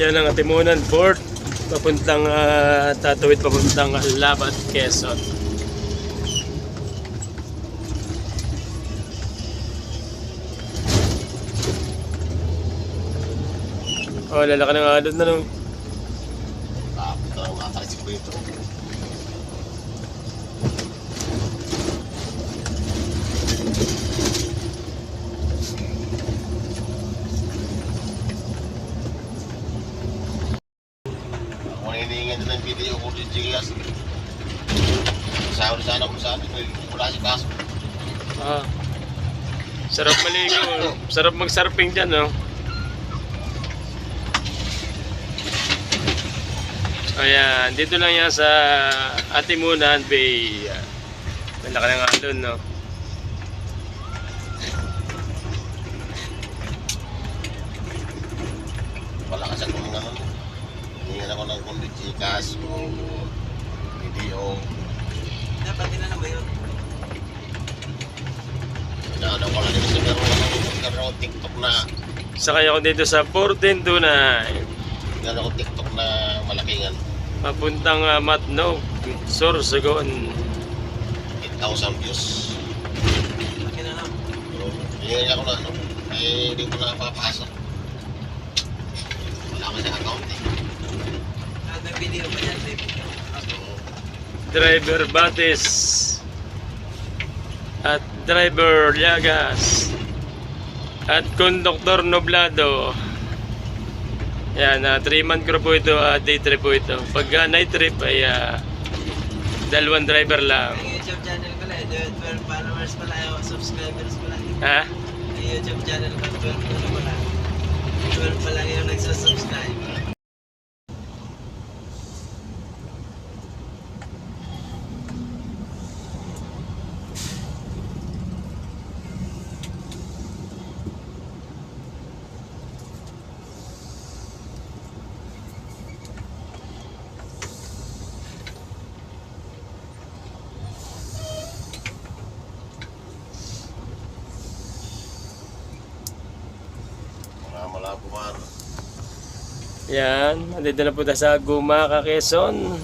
Yan ang Atimunan Port. Papuntang uh, Tatawid, papuntang Labat, Quezon. Oh, lalaki ng alon na nung. Na lang makakarisip ko ito. Ako na hinihingan din ng video ko si Gigas. Kasama na sana kung saan. Wala si kaso. Ah. Sarap maligo. Sarap mag-surfing dyan, no? Ayan, dito lang yan sa Atimunan Bay. Malaki ng alon, no? Wala kasi akong ano. Hinihingan ako ng kundi Gigas o video. Dapat nila na ba yun? Inaano ko lang din sa meron ako meron akong TikTok na Sakay ako dito sa 1429. meron akong TikTok na malakingan. Papuntang uh, Matnog, Sorsogon. 8,000 views. Pero hinihingan ako na ano. Eh, hindi ko na papasok. Wala ko sa account eh. Ah. Driver Batis. At Driver Llagas. At Konduktor Noblado. Yan, uh, 3-man crew po ito, uh, day trip po ito. Pag ah, night trip ay ah, dalawang driver lang. Ang YouTube channel ko lang, eh, 12 followers pala, yung subscribers pala. Ha? Ang YouTube channel ko, 12 ano pala. 12 pa lang yung nagsusubscribe. Yan, nandito na po tayo sa Gumaka, Quezon.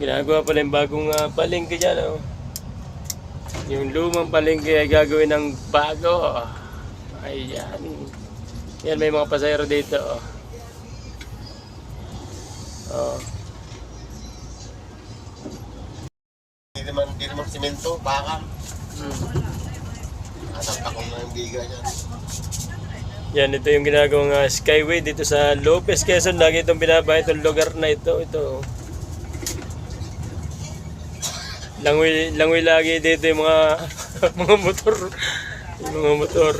Ginagawa pala yung bagong uh, palengke dyan, oh. Yung lumang palengke ay gagawin ng bago. Ayan. Yan, may mga pasayro dito, oh. Oh. Hindi naman, hindi naman simento, bakal. Biga niyan. Yan, ito yung ginagawang ah, skyway dito sa Lopez, Quezon. Lagi itong binaba itong lugar na ito. Ito. oh. Langoy, langoy lagi dito yung mga mga motor. Yung mga motor.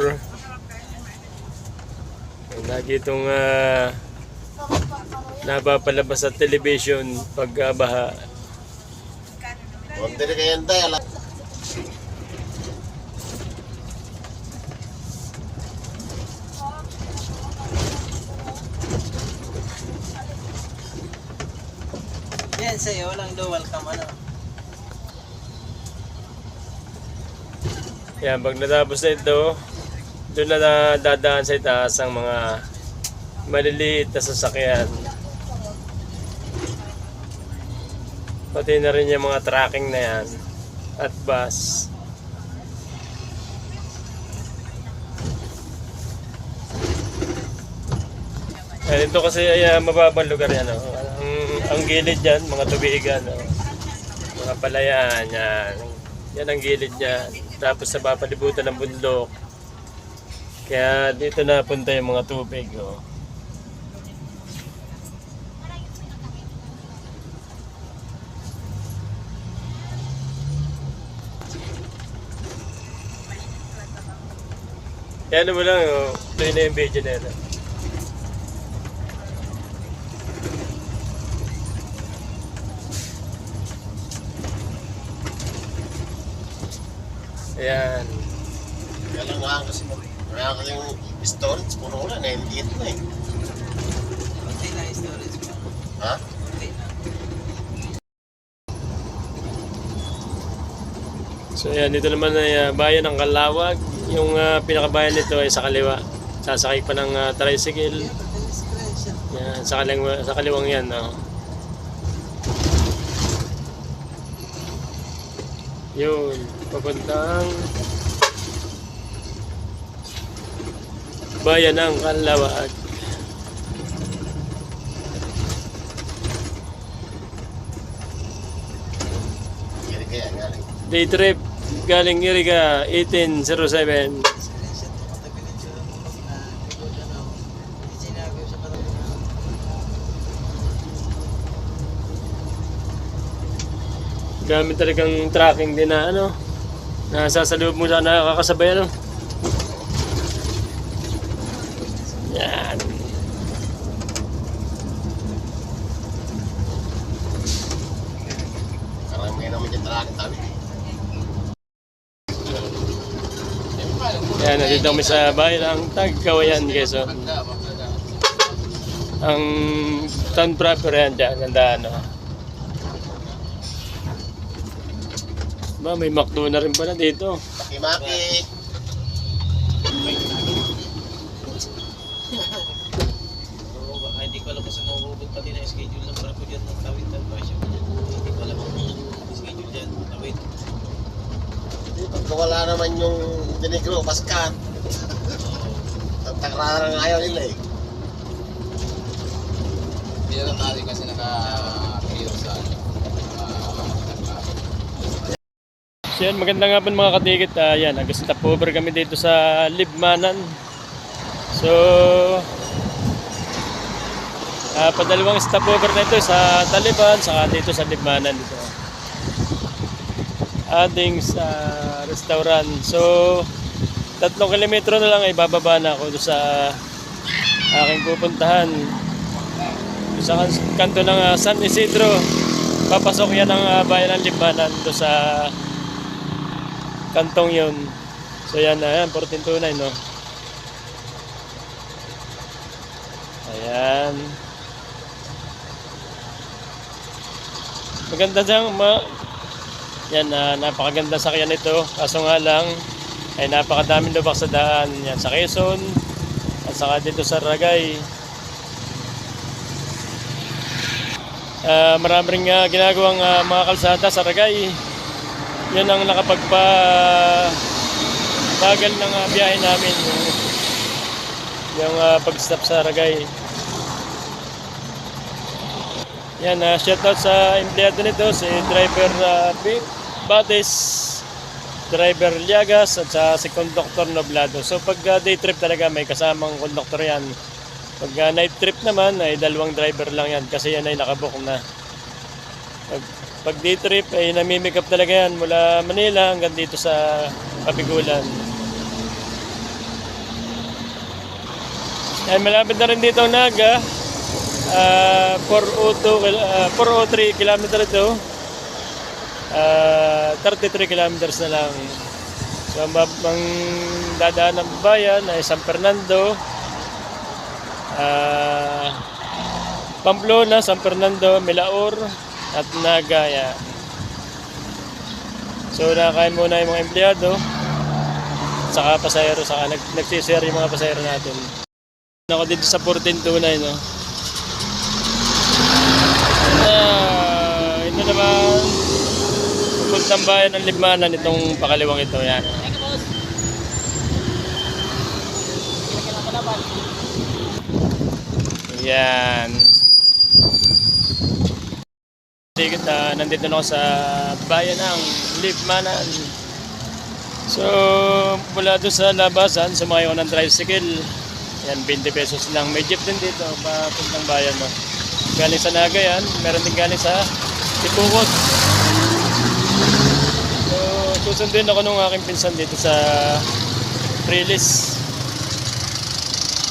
Lagi itong uh, napapalabas sa television pag ah, baha. Huwag din kayo Yan sa'yo, walang dual cam ano. Yan, pag natapos na ito, doon na dadaan sa itaas ang mga maliliit na sasakyan. Pati na rin yung mga tracking na yan at bus. Yan, ito kasi ay mababang lugar yan. Oh. Ang, gilid yan, mga tubigan. Oh. Mga palayan, yan. Yan ang gilid niya. Tapos sa papalibutan ng bundok. Kaya dito na punta yung mga tubig. Oh. Ano mo lang, oh, na yung video na yun. oh. Ayan. Kaya lang nga kasi kaya kasi yung storage puno na, 98 na eh. Konti lang yung storage mo. Ha? Konti lang. So yan, dito naman ay ah, bayan ng Kalawag. Yung ah, pinakabayan nito ay sa kaliwa. Sasakay pa ng ah, tricycle. Yan, sa, kaliwa, sa kaliwang yan. No? Yun, papuntang bayan ng galing. Day trip galing Iriga 1807. Screenshot mo katabilin siya ng na likod ano. Sinabi ko sa katawan na Gamit talagang tracking din na ano. Nasa sa loob mo sa nakakasabay ano. Yan. Karami naman yung talagang tabi. Yan, nandito kami sa bayan ng Tagkawayan, Quezon. Ang town proper yan dyan, ganda ano. Ba, may McDo na rin pala dito. Maki-maki. Oo, baka hindi ko alam kung saan nahuhubog pati na schedule ng barko dyan ng tawid ng Pasyo. Hindi ko alam ang schedule dyan. Tawid. Pagka wala naman yung dinigro, paskat. Takrara nga ayaw nila eh. Hindi na tayo kasi naka-clear sa ano. So yan, magandang hapon mga katikit. Uh, yan, nag-stopover kami dito sa Libmanan. So, ah padalawang stopover na ito sa Taliban, saka dito sa Libmanan dito. Ating sa restaurant. So, tatlong kilometro na lang ay bababa na ako sa aking pupuntahan. Sa kan- kanto ng ah, San Isidro. Papasok yan ang ah, bayan ng Libmanan doon sa kantong yun. So yan na yan, 1429 no. Ayan. Maganda siyang ma yan na napakaganda sakyan ito. Kaso nga lang ay napakadaming lubak sa daan. Yan sa Quezon at saka dito sa Ragay. Ah, marami rin nga ginagawang ah, mga kalsada sa Ragay yun ang nakapagpa bagal ng uh, biyahe namin yung, ah, pag-stop sa Ragay yan uh, shoutout sa empleyado nito si driver uh, Bates driver Liagas at sa si conductor Noblado so pag ah, day trip talaga may kasamang conductor yan pag ah, night trip naman ay dalawang driver lang yan kasi yan ay nakabook na pag, pag day trip ay namimikap talaga yan mula Manila hanggang dito sa Kapigulan. Ay malapit na rin dito ang Naga. Ah, 402 kil- ah, 403 kilometer ito. Ah, 33 kilometers na lang. So ang, ang dadaan ng bayan ay San Fernando. Ah, Pamplona, San Fernando, Milaor, at Nagaya. So nakain muna yung mga empleyado, saka pasahero, saka nag nagsishare yung mga pasahero natin. Ako dito sa 1429, no? Ah, ito naman, pupuntang bayan ng Libmanan itong pakaliwang ito, yan. Yan. Sige, uh, nandito na ako sa bayan ng Libmanan. So, mula doon sa labasan, sumakay ako ng tricycle. Yan, 20 pesos lang. May jeep din dito, papuntang bayan. No? Galing sa Naga yan, meron din galing sa Tipukot. So, susundin ako nung aking pinsan dito sa Trilis.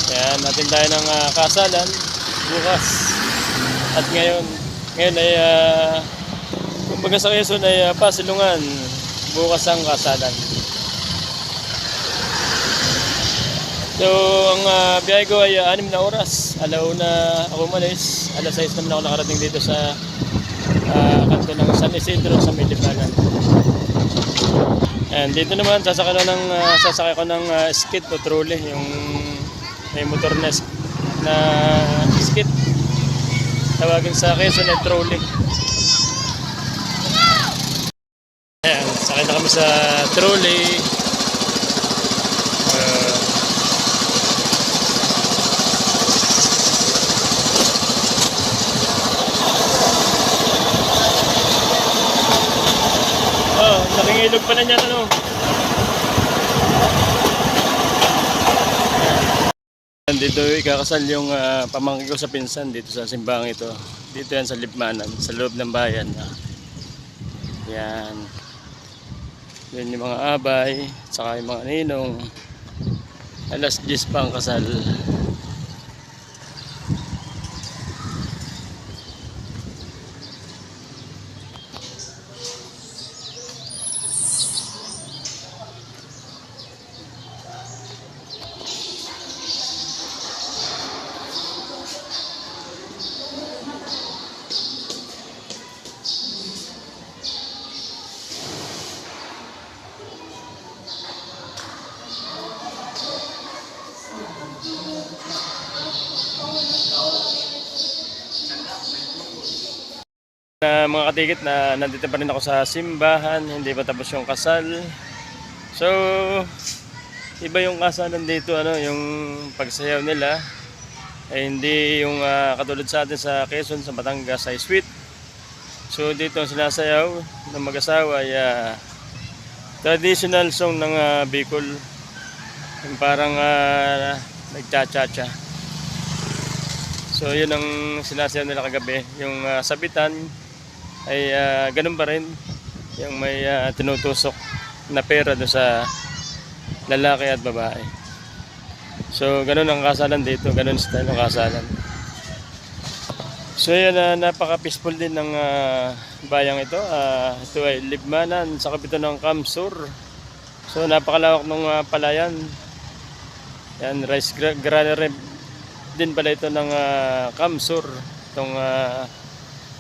Yan, natin tayo ng ah, kasalan bukas. At ngayon, ngayon ay uh, kumbaga sa Quezon ay uh, pasilungan. Bukas ang kasalan. So, ang uh, biyahe ko ay uh, 6 na oras. Alauna ako umalis. Alas 6 naman ako nakarating dito sa uh, kanto ng San Isidro sa Milibanan. And dito naman, sasakay ko ng, ah, sasakay ko ng ah, skid o trolley, yung may motor na, na skid. Tawagin sa Quezon ay trolley. Ayan, sakay na kami sa trolley. Ah, oh, nakingilog pa na niyan ano. Dito ikakasal yung ah, pamangkin ko sa pinsan dito sa simbang ito. Dito yan sa Libmanan, sa loob ng bayan. Yan. Yan yung mga abay, saka yung mga ninong. Alas 10 pa ang kasal. Mga katikit na nandito pa rin ako sa simbahan, hindi pa tapos yung kasal. So, iba yung kasalan dito, ano, yung pagsayaw nila ay hindi yung ah, katulad sa atin sa Quezon, sa Batangas ay sweet. So, dito ang sinasayaw ng mag-asawa ay ah, traditional song ng ah, Bicol. Yung parang uh, nagcha-cha-cha. So, yun ang sinasayaw nila kagabi. Yung ah, sabitan, ay ah, ganun pa rin yung may ah, tinutusok na pera do sa lalaki at babae. So ganun ang kasalan dito, ganun style ng kasalan. So yan, ah, napaka-peaceful din ng ah, bayang ito. Ah, ito ay Libmanan sa kapito ng Kamsur. So napakalawak ng ah, palayan. Yan, rice gra- granary din pala ito ng ah, Kamsur. Itong ah,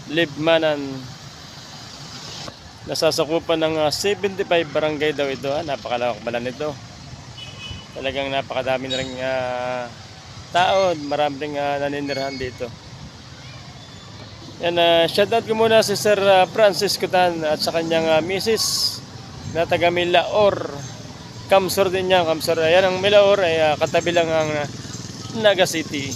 Libmanan nasasakupan ng ah, 75 barangay daw ito. Ah. Napakalawak pala nito. Talagang napakadami na rin ah, tao. Marami rin ah, naninirahan dito. Yan, uh, shoutout ko muna si Sir ah, Francis Cutan at sa kanyang ah, misis na taga Milaor. Kamsor din niya, Kamsor. Ayan ang Milaor ay ah, katabi lang ang ah, Naga City.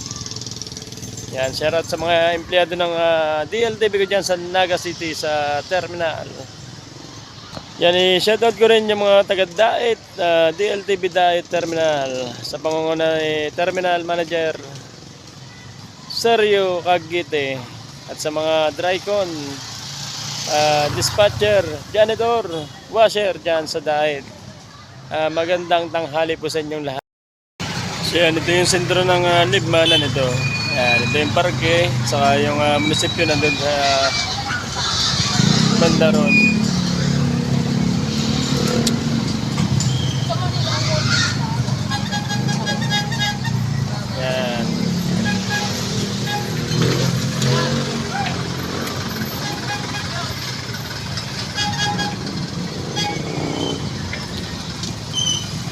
Yan, shoutout sa mga empleyado ng ah, DLTV ko dyan sa Naga City sa terminal. Yan, i-shoutout ko rin yung mga taga Dait, ah, DLTV Dait Terminal sa pangunguna ni Terminal Manager Sergio Cagite at sa mga Drycon, ah, dispatcher, janitor, washer dyan sa Dait. Ah, magandang tanghali po sa inyong lahat. So yan, ito yung sentro ng uh, Libmanan ito. Yan, ito yung parke, saka yung uh, munisipyo nandun sa banda ron.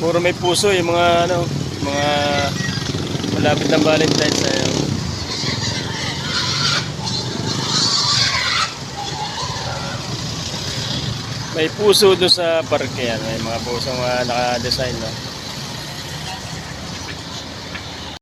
Puro may puso yung mga ano, mga malapit ng Valentine's yun. May puso doon sa parke yan. May mga pusong uh, naka-design. No?